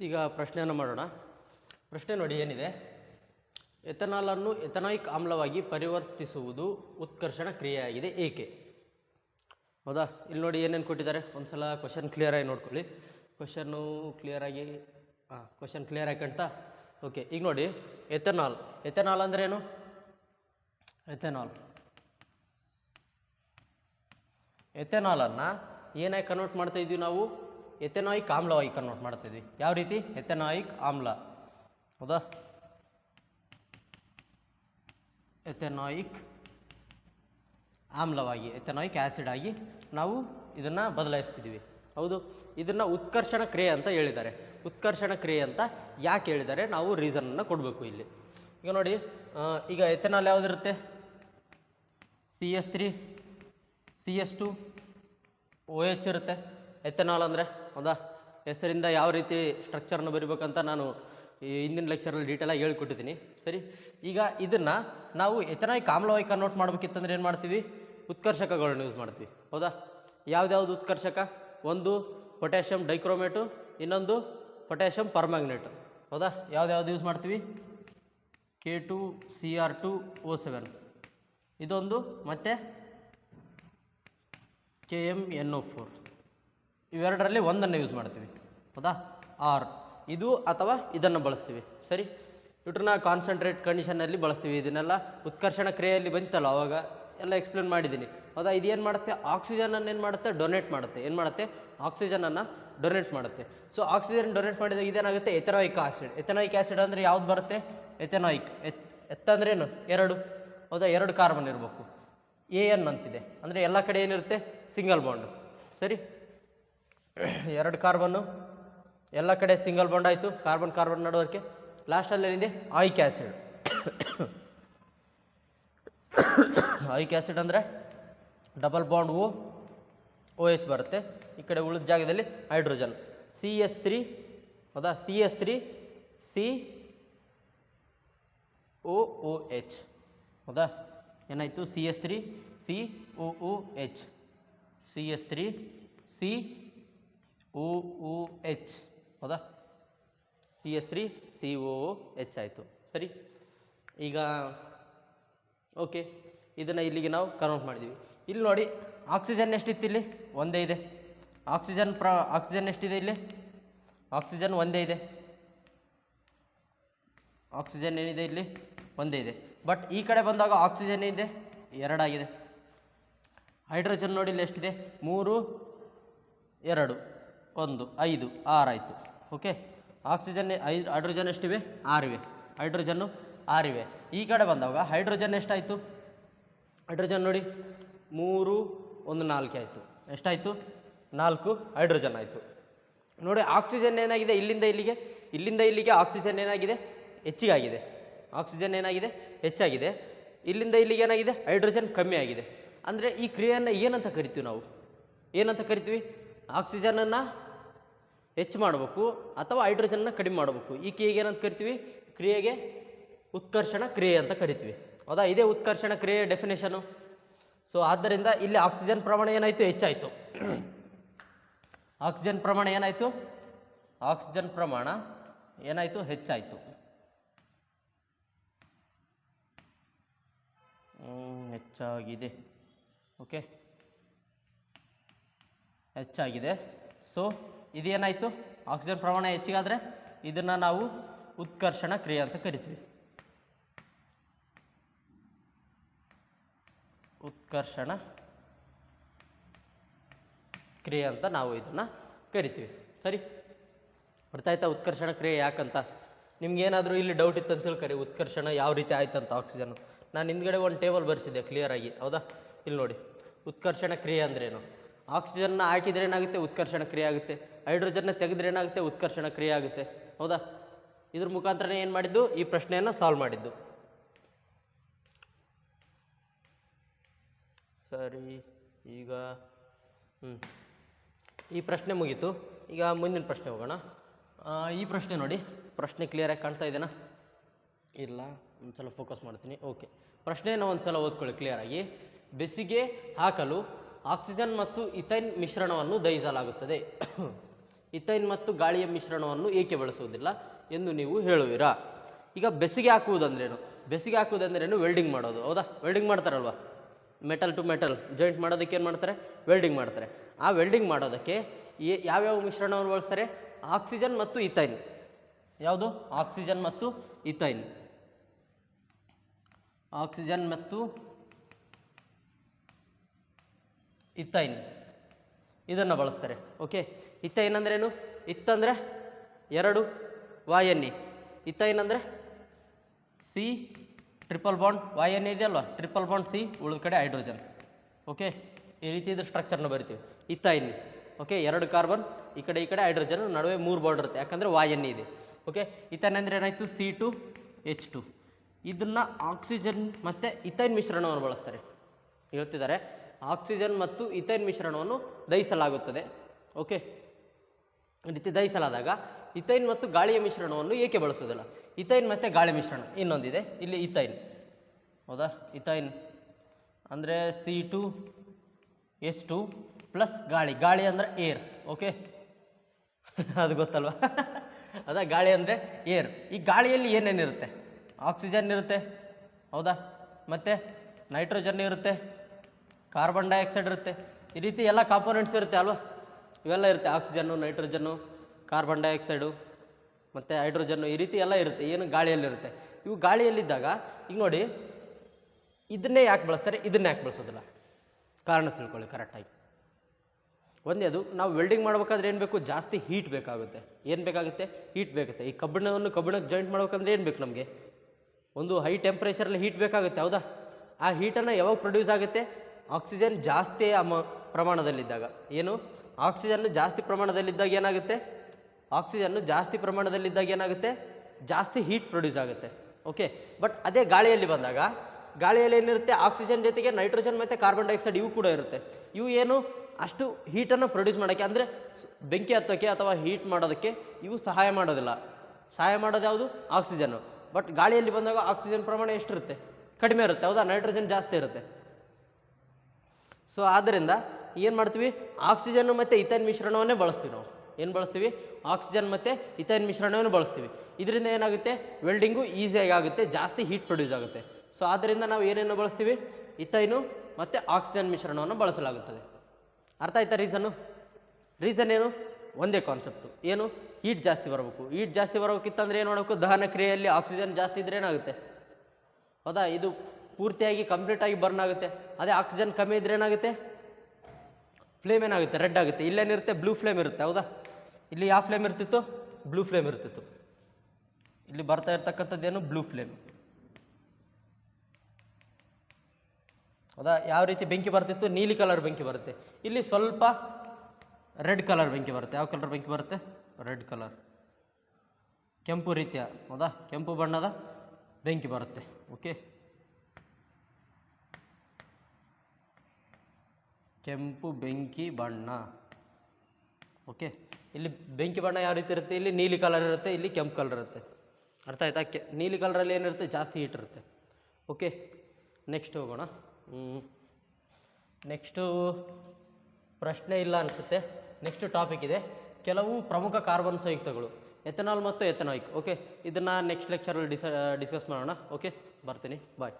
ಈಗ ಪ್ರಶ್ನೆಯನ್ನು ಮಾಡೋಣ. ಪ್ರಶ್ನೆ ನೋಡಿ ಏನಿದೆ? ಎಥನಾಲನ್ನು ಎಥನಾಯಿಕ್ ಆಮ್ಲವಾಗಿ ಪರಿವರ್ತಿಸುವುದು ಉತ್ಕರ್ಷಣ ಕ್ರಿಯೆಯಾಗಿದೆ ಏಕೆ? ಹೌದಾ? ಇಲ್ಲಿ ನೋಡಿ ಏನೇನು ಕೊಟ್ಟಿದ್ದಾರೆ? ಒಂದು ಸಲ ಕ್ವಶನ್ ಕ್ಲಿಯರಾಗಿ ನೋಡ್ಕೊಳ್ಳಿ. ಕ್ವಶನ್ನು ಕ್ಲಿಯರಾಗಿ ಹಾಂ ಕ್ವಶನ್ ಕ್ಲಿಯರ್ ಆಯ್ಕಂತ ಓಕೆ ಈಗ ನೋಡಿ, ಎಥನಾಲ್. ಎಥನಾಲ್ ಅಂದ್ರೆ ಏನು? ಎಥೆನಾಲ್. ಎಥೆನಾಲನ್ನು ಏನಾಗಿ ಕನ್ವರ್ಟ್ ಮಾಡ್ತಾ ಇದ್ದೀವಿ ನಾವು? ಎಥೆನಾಯಿಕ್ ಆಮ್ಲವಾಗಿ ಕನ್ವರ್ಟ್ ಮಾಡ್ತಾ ಇದ್ವಿ ಯಾವ ರೀತಿ? ಎಥೆನಾಯಿಕ್ ಆಮ್ಲ. ಹೌದಾ? ಎಥೆನಾಯಿಕ್ ಆಮ್ಲವಾಗಿ, ಎಥೆನಾಯಿಕ್ ಆ್ಯಸಿಡ್ ಆಗಿ ನಾವು ಇದನ್ನು ಬದಲಾಯಿಸ್ತಿದ್ದೀವಿ ಹೌದು, ಇದನ್ನು ಉತ್ಕರ್ಷಣ ಕ್ರಿಯೆ ಅಂತ ಹೇಳಿದ್ದಾರೆ. ಉತ್ಕರ್ಷಣ ಕ್ರಿಯೆ ಅಂತ ಯಾಕೆ ಹೇಳಿದ್ದಾರೆ? ನಾವು ರೀಸನನ್ನು ಕೊಡಬೇಕು ಇಲ್ಲಿ. ಈಗ ನೋಡಿ ಈಗ ethanol ಯಾವುದಿರುತ್ತೆ? C S three C S two O H ಇರುತ್ತೆ. ಎಥೆನಾಲ್ ಅಂದರೆ? ಹೌದಾ? ಹೆಸರಿಂದ ಯಾವ ರೀತಿ ಸ್ಟ್ರಕ್ಚರ್ನ ಬರಿಬೇಕಂತ ನಾನು ಈ ಹಿಂದಿನ ಲೆಕ್ಚರಲ್ಲಿ ಡೀಟೇಲಾಗಿ ಹೇಳ್ಕೊಟ್ಟಿದ್ದೀನಿ. ಸರಿ? ಈಗ ಇದನ್ನು ನಾವು ಎಥನಾಯಿಕ್ ಆಮ್ಲವಾಗಿ ಕನ್ವರ್ಟ್ ಮಾಡಬೇಕಿತ್ತಂದ್ರೆ ಏನು ಮಾಡ್ತೀವಿ? ಉತ್ಕರ್ಷಕಗಳನ್ನು ಯೂಸ್ ಮಾಡ್ತೀವಿ. ಹೌದಾ? ಯಾವ್ದ್ಯಾವ್ದು ಉತ್ಕರ್ಷಕ? ಒಂದು ಪೊಟ್ಯಾಷಿಯಮ್ ಡೈಕ್ರೋಮೇಟು ಇನ್ನೊಂದು ಪೊಟ್ಯಾಷಿಯಮ್ ಪರ್ಮ್ಯಾಗ್ನೇಟ್ ಹೌದಾ? ಯಾವ್ದ್ಯಾವ್ದು ಯೂಸ್ ಮಾಡ್ತೀವಿ? K two C R two O seven ಇದೊಂದು ಮತ್ತು K M N O four ಇವೆರಡರಲ್ಲಿ ಒಂದನ್ನು ಯೂಸ್ ಮಾಡ್ತೀವಿ. ಹೌದಾ? ಆರ್. ಇದು ಅಥವಾ ಇದನ್ನು ಬಳಸ್ತೀವಿ. ಸರಿ? ಇಟ್ರನ್ನ ಕಾನ್ಸಂಟ್ರೇಟ್ ಕಂಡೀಷನಲ್ಲಿ ಬಳಸ್ತೀವಿ. ಇದನ್ನೆಲ್ಲ ಉತ್ಕರ್ಷಣ ಕ್ರಿಯೆಯಲ್ಲಿ ಬಂತಲ್ಲ, ಅವಾಗ ಎಲ್ಲ ಎಕ್ಸ್ಪ್ಲೇನ್ ಮಾಡಿದ್ದೀನಿ. ಹೌದಾ? ಇದೇನು ಮಾಡುತ್ತೆ? ಆಕ್ಸಿಜನನ್ನು ಏನು ಮಾಡುತ್ತೆ? ಡೊನೇಟ್ ಮಾಡುತ್ತೆ. ಏನು ಮಾಡುತ್ತೆ? ಆಕ್ಸಿಜನನ್ನು ಡೊನೇಟ್ ಮಾಡುತ್ತೆ. ಸೊ ಆಕ್ಸಿಜನ್ ಡೊನೇಟ್ ಮಾಡಿದಾಗ ಇದೇನಾಗುತ್ತೆ? ಎಥನಾಯಿಕ್ ಆಸಿಡ್ ಎಥನಾಯಿಕ್ ಆಸಿಡ್ ಅಂದರೆ ಯಾವ್ದು ಬರುತ್ತೆ? ಎಥನಾಯಿಕ್ ಎತ್ ಎತ್ತಂದ್ರೇನು ಎರಡು. ಹೌದಾ? ಎರಡು ಕಾರ್ಬನ್ ಇರಬೇಕು. ಎ ಎನ್ ಅಂತಿದೆ. ಅಂದರೆ ಎಲ್ಲ ಕಡೆ ಏನಿರುತ್ತೆ? ಸಿಂಗಲ್ ಬಾಂಡ್ ಸರಿ? ಎರಡು ಕಾರ್ಬನ್ನು ಎಲ್ಲ ಕಡೆ ಸಿಂಗಲ್ ಬಾಂಡ್ ಆಯಿತು ಕಾರ್ಬನ್ ಕಾರ್ಬನ್ ನಡುವಕ್ಕೆ ಲಾಸ್ಟಲ್ಲಿ ಏನಿದೆ? ಆಯಿಕ್ ಆ್ಯಸಿಡ್ ಆಯಿಕ್ ಆ್ಯಸಿಡ್ ಅಂದರೆ double bond O O H ಬರುತ್ತೆ. ಈ ಕಡೆ ಉಳಿದ ಜಾಗದಲ್ಲಿ ಹೈಡ್ರೋಜನ್ ಸಿ ಎಸ್ ತ್ರೀ ಹೌದಾ? C S three C O O H ಹೌದಾ? ಏನಾಯಿತು? C S three C O O H C S three C O O, H. ಹೌದಾ? C S three, C O H ಆಯಿತು. ಸರಿ? ಈಗ, okay. ಇದನ್ನು ಇಲ್ಲಿಗೆ ನಾವು ಕನ್ವರ್ಟ್ ಮಾಡಿದ್ದೀವಿ ಇಲ್ಲಿ ನೋಡಿ, ಆಕ್ಸಿಜನ್ ಎಷ್ಟಿತ್ತು ಇಲ್ಲಿ? ಒಂದೇ ಇದೆ. ಆಕ್ಸಿಜನ್ ಪ್ರ, ಆಕ್ಸಿಜನ್ ಎಷ್ಟಿದೆ ಇಲ್ಲಿ? ಆಕ್ಸಿಜನ್ ಒಂದೇ ಇದೆ. ಆಕ್ಸಿಜನ್ ಏನಿದೆ ಇಲ್ಲಿ? ಒಂದೇ ಇದೆ. ಬಟ್ ಈ ಕಡೆ ಬಂದಾಗ ಆಕ್ಸಿಜನ್ ಏನಿದೆ? ಎರಡಾಗಿದೆ. ಹೈಡ್ರೋಜನ್ ನೋಡಿ ಇಲ್ಲಿ ಎಷ್ಟಿದೆ? ಮೂರು, ಎರಡು. ಒಂದು, ಐದು, ಆರಾಯಿತು. ಓಕೆ ಆಕ್ಸಿಜನ್ ಐದು ಹೈಡ್ರೋಜನ್ ಎಷ್ಟಿವೆ? ಆರಿವೆ. ಹೈಡ್ರೋಜನ್ನು ಆರಿವೆ. ಈ ಕಡೆ ಬಂದಾಗ ಹೈಡ್ರೋಜನ್ ಎಷ್ಟಾಯಿತು? ಹೈಡ್ರೋಜನ್ ನೋಡಿ. ಮೂರು, ಒಂದು, ನಾಲ್ಕು ಆಯಿತು. ಎಷ್ಟಾಯಿತು? ನಾಲ್ಕು ಹೈಡ್ರೋಜನ್ ಆಯಿತು. ನೋಡಿ ಆಕ್ಸಿಜನ್ ಏನಾಗಿದೆ ಇಲ್ಲಿಂದ ಇಲ್ಲಿಗೆ? ಇಲ್ಲಿಂದ ಇಲ್ಲಿಗೆ ಆಕ್ಸಿಜನ್ ಏನಾಗಿದೆ? ಹೆಚ್ಚಿಗಾಗಿದೆ. ಆಕ್ಸಿಜನ್ ಏನಾಗಿದೆ? ಹೆಚ್ಚಾಗಿದೆ. ಇಲ್ಲಿಂದ ಇಲ್ಲಿಗೆ ಏನಾಗಿದೆ? ಹೈಡ್ರೋಜನ್ ಕಮ್ಮಿ ಆಗಿದೆ. ಅಂದರೆ ಈ ಕ್ರಿಯೆಯನ್ನು ಏನಂತ ಕರಿತೀವಿ ನಾವು? ಏನಂತ ಕರಿತೀವಿ? ಆಕ್ಸಿಜನನ್ನು ಹೆಚ್ಚು ಮಾಡಬೇಕು ಅಥವಾ ಹೈಡ್ರೋಜನ್ನ ಕಡಿಮೆ ಮಾಡಬೇಕು. ಈ ಕ್ರಿಯೆಗೆ ಏನಂತ ಕರಿತೀವಿ? ಕ್ರಿಯೆಗೆ ಉತ್ಕರ್ಷಣ ಕ್ರಿಯೆ ಅಂತ ಕರಿತೀವಿ. ಹೌದಾ? ಇದೇ ಉತ್ಕರ್ಷಣ ಕ್ರಿಯೆ ಡೆಫಿನೇಷನು ಸೊ ಆದ್ದರಿಂದ ಇಲ್ಲಿ ಆಕ್ಸಿಜನ್ ಪ್ರಮಾಣ ಏನಾಯಿತು? ಹೆಚ್ಚಾಯಿತು. ಆಕ್ಸಿಜನ್ ಪ್ರಮಾಣ ಏನಾಯಿತು? ಆಕ್ಸಿಜನ್ ಪ್ರಮಾಣ ಏನಾಯಿತು? ಹೆಚ್ಚಾಯಿತು. ಹೆಚ್ಚಾಗಿದೆ. ಓಕೆ ಹೆಚ್ಚಾಗಿದೆ. ಸೊ ಇದೇನಾಯಿತು? ಆಕ್ಸಿಜನ್ ಪ್ರಮಾಣ ಹೆಚ್ಚಿಗಾದರೆ ಇದನ್ನು ನಾವು ಉತ್ಕರ್ಷಣ ಕ್ರಿಯೆ ಅಂತ ಕರಿತೀವಿ. ಉತ್ಕರ್ಷಣ ಕ್ರಿಯೆ ಅಂತ ನಾವು ಇದನ್ನು ಕರಿತೀವಿ. ಸರಿ? ಬರ್ತಾಯ್ತಾ ಉತ್ಕರ್ಷಣ ಕ್ರಿಯೆ ಯಾಕಂತ? ನಿಮ್ಗೇನಾದರೂ ಇಲ್ಲಿ ಡೌಟ್ ಇತ್ತು ಅಂತ ಕರಿ ಉತ್ಕರ್ಷಣ ಯಾವ ರೀತಿ ಆಯ್ತಂತ ಆಕ್ಸಿಜನ್ ನಾನು ಹಿಂದ್ಗಡೆ ಒಂದು ಟೇಬಲ್ ಬರೆಸಿದ್ದೆ ಕ್ಲಿಯರಾಗಿ ಹೌದಾ? ಇಲ್ಲಿ ನೋಡಿ ಉತ್ಕರ್ಷಣ ಕ್ರಿಯೆ ಅಂದ್ರೇನು? ಆಕ್ಸಿಜನ್ನ ಹಾಕಿದ್ರೆ ಏನಾಗುತ್ತೆ? ಉತ್ಕರ್ಷಣ ಕ್ರಿಯೆ ಆಗುತ್ತೆ. ಹೈಡ್ರೋಜನ್ನ ತೆಗೆದ್ರೆ ಏನಾಗುತ್ತೆ? ಉತ್ಕರ್ಷಣ ಕ್ರಿಯೆ ಆಗುತ್ತೆ. ಹೌದಾ? ಇದ್ರ ಮುಖಾಂತರನೇ ಏನು ಮಾಡಿದ್ದು? ಈ ಪ್ರಶ್ನೆಯನ್ನು ಸಾಲ್ವ್ ಮಾಡಿದ್ದು. ಸರಿ, ಈಗ ಹ್ಞೂ ಈ ಪ್ರಶ್ನೆ ಮುಗೀತು. ಈಗ ಮುಂದಿನ ಪ್ರಶ್ನೆ ಹೋಗೋಣ. ಈ ಪ್ರಶ್ನೆ ನೋಡಿ. ಪ್ರಶ್ನೆ ಕ್ಲಿಯರಾಗಿ ಕಾಣ್ತಾ ಇದೆಯಾ ಇಲ್ಲ. ಒಂದು ಸಲ ಫೋಕಸ್ ಮಾಡ್ತೀನಿ. ಓಕೆ ಪ್ರಶ್ನೆಯನ್ನು ಒಂದು ಸಲ ಓದ್ಕೊಳ್ಳಿ ಕ್ಲಿಯರಾಗಿ ಬೆಸಿಗೆ ಹಾಕಲು ಆಕ್ಸಿಜನ್ ಮತ್ತು ಇಥೈನ್ ಮಿಶ್ರಣವನ್ನು ದಹಿಸಲಾಗುತ್ತದೆ. ಇಥೈನ್ ಮತ್ತು ಗಾಳಿಯ ಮಿಶ್ರಣವನ್ನು ಏಕೆ ಬಳಸುವುದಿಲ್ಲ ಎಂದು ನೀವು ಹೇಳುವಿರಾ? ಈಗ ಬೆಸಿಗೆ ಹಾಕುವುದಂದ್ರೇನು? ಬೆಸಿಗೆ ಹಾಕುವುದಂದ್ರೇನು? ವೆಲ್ಡಿಂಗ್ ಮಾಡೋದು. ಹೌದಾ? ವೆಲ್ಡಿಂಗ್ ಮಾಡ್ತಾರಲ್ವ? ಮೆಟಲ್ ಟು ಮೆಟಲ್ ಜಾಯಿಂಟ್ ಮಾಡೋದಕ್ಕೆ ಏನು ಮಾಡ್ತಾರೆ? ವೆಲ್ಡಿಂಗ್ ಮಾಡ್ತಾರೆ. ಆ ವೆಲ್ಡಿಂಗ್ ಮಾಡೋದಕ್ಕೆ ಯಾವ ಯಾವ್ಯಾವ ಮಿಶ್ರಣವನ್ನು ಬಳಸ್ತಾರೆ? ಆಕ್ಸಿಜನ್ ಮತ್ತು ಇಥೈನ್. ಯಾವುದು? ಆಕ್ಸಿಜನ್ ಮತ್ತು ಇಥೈನ್. ಆಕ್ಸಿಜನ್ ಮತ್ತು ಇಥೈನ್ ಇದನ್ನು ಬಳಸ್ತಾರೆ, ಓಕೆ? ಇಥೈನ್ ಅಂದ್ರೇನು? ಇತ್ತಂದರೆ ಎರಡು ವಾಯ್ ಎನ್ ಇ ಇಥೈನ್ ಅಂದರೆ C triple bond Y N ಇದೆಯಲ್ವಾ? ಟ್ರಿಪಲ್ ಬಾಂಡ್ ಸಿ ಉಳಿದ ಕಡೆ ಹೈಡ್ರೋಜನ್. ಓಕೆ? ಈ ರೀತಿ ಇದ್ರ ಸ್ಟ್ರಕ್ಚರ್ನ ಬರಿತೀವಿ. ಇಥೈನ್ ಓಕೆ? ಎರಡು ಕಾರ್ಬನ್, ಈ ಕಡೆ ಈ ಕಡೆ ಹೈಡ್ರೋಜನ್, ನಡುವೆ ಮೂರು ಬಾಂಡ್ ಇರುತ್ತೆ. ಯಾಕಂದರೆ ವಾಯ್ ಎನ್ ಇದೆ. ಓಕೆ? ಇಥೈನ್ ಅಂದರೆ ಏನಾಯಿತು? C two H two. ಇದನ್ನು ಆಕ್ಸಿಜನ್ ಮತ್ತು ಇಥೈನ್ ಮಿಶ್ರಣವನ್ನು ಬಳಸ್ತಾರೆ. ಹೇಳ್ತಿದ್ದಾರೆ. ಆಕ್ಸಿಜನ್ ಮತ್ತು ಇಥೈನ್ ಮಿಶ್ರಣವನ್ನು ದಹಿಸಲಾಗುತ್ತದೆ. ಓಕೆ? ರೀತಿ ದಹಿಸಲಾದಾಗ ಇಥೈನ್ ಮತ್ತು ಗಾಳಿಯ ಮಿಶ್ರಣವನ್ನು ಏಕೆ ಬಳಸುವುದಿಲ್ಲ? ಇಥೈನ್ ಮತ್ತು ಗಾಳಿ ಮಿಶ್ರಣ ಇನ್ನೊಂದಿದೆ. ಇಲ್ಲಿ ಇಥೈನ್. ಹೌದಾ? ಇಥೈನ್ ಅಂದರೆ C two S two plus ಗಾಳಿ. ಗಾಳಿ ಅಂದರೆ ಏರ್ ಓಕೆ? ಅದು ಗೊತ್ತಲ್ವಾ? ಅದ ಗಾಳಿ ಅಂದರೆ ಏರ್ ಈ ಗಾಳಿಯಲ್ಲಿ ಏನೇನಿರುತ್ತೆ? ಆಕ್ಸಿಜನ್ ಇರುತ್ತೆ. ಹೌದಾ? ಮತ್ತು ನೈಟ್ರೋಜನ್ ಇರುತ್ತೆ. ಕಾರ್ಬನ್ ಡೈಆಕ್ಸೈಡ್ ಇರುತ್ತೆ. ಈ ರೀತಿ ಎಲ್ಲ ಕಾಂಪೋನೆಂಟ್ಸ್ ಇರುತ್ತೆ ಅಲ್ವಾ? ಇವೆಲ್ಲ ಇರುತ್ತೆ. ಆಕ್ಸಿಜನ್ನು ನೈಟ್ರೋಜನ್ನು ಕಾರ್ಬನ್ ಡೈಆಕ್ಸೈಡು ಮತ್ತು ಹೈಡ್ರೋಜನ್ನು ಈ ರೀತಿ ಎಲ್ಲ ಇರುತ್ತೆ. ಏನು ಗಾಳಿಯಲ್ಲಿರುತ್ತೆ. ಇವು ಗಾಳಿಯಲ್ಲಿದ್ದಾಗ, ಈಗ ನೋಡಿ, ಇದನ್ನೇ ಯಾಕೆ ಬಳಸ್ತಾರೆ? ಇದನ್ನೇ ಯಾಕೆ ಬಳಸೋದಿಲ್ಲ? ಕಾರಣ ತಿಳ್ಕೊಳ್ಳಿ ಕರೆಕ್ಟಾಗಿ ಒಂದೇದು ನಾವು ವೆಲ್ಡಿಂಗ್ ಮಾಡ್ಬೇಕಾದ್ರೆ ಏನು ಬೇಕು? ಜಾಸ್ತಿ ಹೀಟ್ ಬೇಕಾಗುತ್ತೆ. ಏನು ಬೇಕಾಗುತ್ತೆ? ಹೀಟ್ ಬೇಕಾಗುತ್ತೆ. ಈ ಕಬ್ಬಿಣವನ್ನು ಕಬ್ಬಿಣಕ್ಕೆ ಜಾಯಿಂಟ್ ಮಾಡ್ಬೇಕಂದ್ರೆ ಏನು ಬೇಕು ನಮಗೆ? ಒಂದು ಹೈ ಟೆಂಪ್ರೇಚರಲ್ಲಿ ಹೀಟ್ ಬೇಕಾಗುತ್ತೆ, ಹೌದಾ? ಆ ಹೀಟನ್ನು ಯಾವಾಗ ಪ್ರೊಡ್ಯೂಸ್ ಆಗುತ್ತೆ? ಆಕ್ಸಿಜನ್ ಜಾಸ್ತಿ ಅಮ ಪ್ರಮಾಣದಲ್ಲಿದ್ದಾಗ. ಏನು? ಆಕ್ಸಿಜನ್ ಜಾಸ್ತಿ ಪ್ರಮಾಣದಲ್ಲಿದ್ದಾಗ ಏನಾಗುತ್ತೆ? ಆಕ್ಸಿಜನ್ನು ಜಾಸ್ತಿ ಪ್ರಮಾಣದಲ್ಲಿದ್ದಾಗ ಏನಾಗುತ್ತೆ? ಜಾಸ್ತಿ ಹೀಟ್ ಪ್ರೊಡ್ಯೂಸ್ ಆಗುತ್ತೆ. ಓಕೆ ಬಟ್ ಅದೇ ಗಾಳಿಯಲ್ಲಿ ಬಂದಾಗ, ಗಾಳಿಯಲ್ಲಿ ಏನಿರುತ್ತೆ? ಆಕ್ಸಿಜನ್ ಜೊತೆಗೆ ನೈಟ್ರೋಜನ್ ಮತ್ತು ಕಾರ್ಬನ್ ಡೈಆಕ್ಸೈಡ್ ಇವು ಕೂಡ ಇರುತ್ತೆ. ಇವು ಏನು? ಅಷ್ಟು ಹೀಟನ್ನು ಪ್ರೊಡ್ಯೂಸ್ ಮಾಡೋಕ್ಕೆ, ಅಂದರೆ ಬೆಂಕಿ ಹತ್ತೋಕ್ಕೆ ಅಥವಾ ಹೀಟ್ ಮಾಡೋದಕ್ಕೆ ಇವು ಸಹಾಯ ಮಾಡೋದಿಲ್ಲ. ಸಹಾಯ ಮಾಡೋದು ಯಾವುದು? ಆಕ್ಸಿಜನ್ನು ಬಟ್ ಗಾಳಿಯಲ್ಲಿ ಬಂದಾಗ ಆಕ್ಸಿಜನ್ ಪ್ರಮಾಣ ಎಷ್ಟಿರುತ್ತೆ? ಕಡಿಮೆ ಇರುತ್ತೆ. ಹೌದಾ? ನೈಟ್ರೋಜನ್ ಜಾಸ್ತಿ ಇರುತ್ತೆ. ಸೊ ಆದ್ದರಿಂದ ಏನು ಮಾಡ್ತೀವಿ? ಆಕ್ಸಿಜನ್ನು ಮತ್ತು ಇಥೈನ್ ಮಿಶ್ರಣವನ್ನೇ ಬಳಸ್ತೀವಿ ನಾವು. ಏನು ಬಳಸ್ತೀವಿ? ಆಕ್ಸಿಜನ್ ಮತ್ತು ಇಥೈನ್ ಮಿಶ್ರಣವನ್ನು ಬಳಸ್ತೀವಿ. ಇದರಿಂದ ಏನಾಗುತ್ತೆ? ವೆಲ್ಡಿಂಗು ಈಸಿಯಾಗಿ ಆಗುತ್ತೆ, ಜಾಸ್ತಿ ಹೀಟ್ ಪ್ರೊಡ್ಯೂಸ್ ಆಗುತ್ತೆ. ಸೊ ಆದ್ದರಿಂದ ನಾವು ಏನೇನು ಬಳಸ್ತೀವಿ? ಇಥೈನು ಮತ್ತು ಆಕ್ಸಿಜನ್ ಮಿಶ್ರಣವನ್ನು ಬಳಸಲಾಗುತ್ತದೆ. ಅರ್ಥ ಆಯ್ತಾ ರೀಸನ್ನು ರೀಸನ್ ಏನು? ಒಂದೇ ಕಾನ್ಸೆಪ್ಟು ಏನು? ಹೀಟ್ ಜಾಸ್ತಿ ಬರಬೇಕು. ಹೀಟ್ ಜಾಸ್ತಿ ಬರಬೇಕಿತ್ತಂದ್ರೆ ಏನು ಮಾಡಬೇಕು? ದಹನ ಕ್ರಿಯೆಯಲ್ಲಿ ಆಕ್ಸಿಜನ್ ಜಾಸ್ತಿ ಇದ್ರೆ ಏನಾಗುತ್ತೆ? ಹೌದಾ? ಇದು ಪೂರ್ತಿಯಾಗಿ ಕಂಪ್ಲೀಟಾಗಿ ಬರ್ನ್ ಆಗುತ್ತೆ. ಅದೇ ಆಕ್ಸಿಜನ್ ಕಮ್ಮಿ ಇದ್ರೆ ಏನಾಗುತ್ತೆ? ಫ್ಲೇಮ್ ಏನಾಗುತ್ತೆ? ರೆಡ್ ಆಗುತ್ತೆ. ಇಲ್ಲೇನಿರುತ್ತೆ ಬ್ಲೂ ಫ್ಲೇಮ್ ಇರುತ್ತೆ. ಹೌದಾ? ಇಲ್ಲಿ ಯಾವ ಫ್ಲೇಮ್ ಇರ್ತಿತ್ತು? ಬ್ಲೂ ಫ್ಲೇಮ್ ಇರ್ತಿತ್ತು. ಇಲ್ಲಿ ಬರ್ತಾ ಇರ್ತಕ್ಕಂಥದ್ದೇನು ಬ್ಲೂ ಫ್ಲೇಮ್ ಹೌದಾ? ಯಾವ ರೀತಿ ಬೆಂಕಿ ಬರ್ತಿತ್ತು? ನೀಲಿ ಕಲರ್ ಬೆಂಕಿ ಬರುತ್ತೆ. ಇಲ್ಲಿ ಸ್ವಲ್ಪ ರೆಡ್ ಕಲರ್ ಬೆಂಕಿ ಬರುತ್ತೆ. ಯಾವ ಕಲರ್ ಬೆಂಕಿ ಬರುತ್ತೆ? ರೆಡ್ ಕಲರ್ ಕೆಂಪು ರೀತಿಯ. ಹೌದಾ? ಕೆಂಪು ಬಣ್ಣದ ಬೆಂಕಿ ಬರುತ್ತೆ. ಓಕೆ ಕೆಂಪು ಬೆಂಕಿ ಬಣ್ಣ. ಓಕೆ? ಇಲ್ಲಿ ಬೆಂಕಿ ಬಣ್ಣ ಯಾವ ರೀತಿ ಇರುತ್ತೆ? ಇಲ್ಲಿ ನೀಲಿ ಕಲರ್ ಇರುತ್ತೆ, ಇಲ್ಲಿ ಕೆಂಪು ಕಲರ್ ಇರುತ್ತೆ. ಅರ್ಥ ಆಯ್ತಾ? ಕೆ, ನೀಲಿ ಕಲರಲ್ಲಿ ಏನಿರುತ್ತೆ ಜಾಸ್ತಿ ಹೀಟ್ ಇರುತ್ತೆ. ಓಕೆ? ನೆಕ್ಸ್ಟ್ ಹೋಗೋಣ. ನೆಕ್ಸ್ಟು ಪ್ರಶ್ನೆ ಇಲ್ಲ ಅನಿಸುತ್ತೆ. ನೆಕ್ಸ್ಟ್ ಟಾಪಿಕ್ ಇದೆ. ಕೆಲವು ಪ್ರಮುಖ ಕಾರ್ಬನ್ ಸಂಯುಕ್ತಗಳು ಎಥನಾಲ್ ಮತ್ತು ಎಥನಾಯಿಕ್ ಓಕೆ? ಇದನ್ನು ನೆಕ್ಸ್ಟ್ ಲೆಕ್ಚರಲ್ಲಿ ಡಿಸ್ ಡಿಸ್ಕಸ್ ಮಾಡೋಣ. ಓಕೆ? ಬರ್ತೀನಿ. ಬಾಯ್